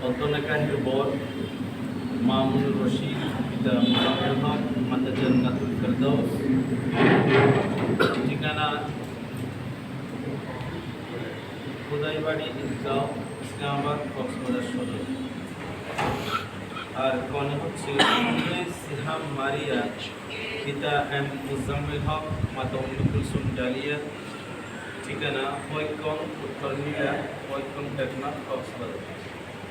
পদ্মনাকাহের বর মামুনুর রশিদ, পিতা মুজাফর হক মাতা জান্নাতুল ফেরদৌস। ঠিকানা খোদাইবাড়ি ঈদগাঁও ইসলামাবাদ, কক্সবাজার সদর। আর কনে হচ্ছে সিহাম মারিয়া, পিতা এম মুজাম্মিল হক, মাতা উম্মে কুলসুম ডালিয়া ঠিকানা হৈকং উত্তর নীলা হৈকং টেকনাফ, কক্সবাজার।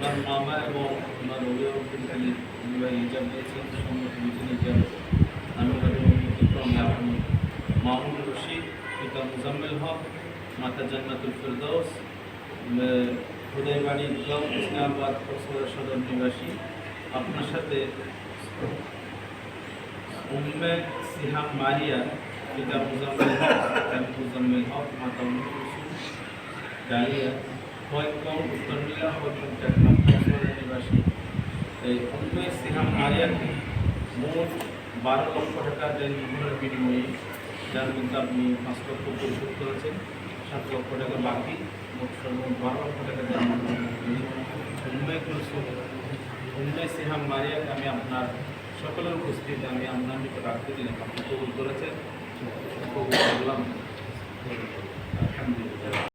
ওনার মামা এবং ওনার অভিভাবকের খালি বিবাহ রিজার্ভ দিয়েছেন সম্মতি দিয়েছেন রিজার্ভ আমি ওনাদের অনুমতিক্রমে আপনি মামুন রশিদ পিতা মুজাম্মেল হক মাতা জান্নাতুল ফেরদৌস হুদয়বাড়ি গাঁও ইসলামাবাদ কক্সবাজার সদর নিবাসী আপনার সাথে উম্মে সিহাম মারিয়া পিতা মুজাম্মেল হক এবং মুজাম্মেল হক মাতা উম্মে কুলসুম ডালিয়া হয়কম উত্তর নীলা হয়কম টেকনাফ কক্সবাজার নিবাসী এই উম্মে সিহাম মারিয়াকে মোট বারো লক্ষ টাকা দেন মুদ্রার বিনিময়ে, যার মধ্যে আপনি পাঁচ লক্ষ পরিশোধ করেছেন, সাত লক্ষ টাকা বাকি বারো লক্ষ টাকা দেন উন্ময় কুলসুম উন্ময় সিহাম মারিয়াকে আমি আপনার সকলের উপস্থিতিতে আমি আপনার নিকট রাখতে দিলাম। আপনি কবুল করেছেন? কবুল করলাম।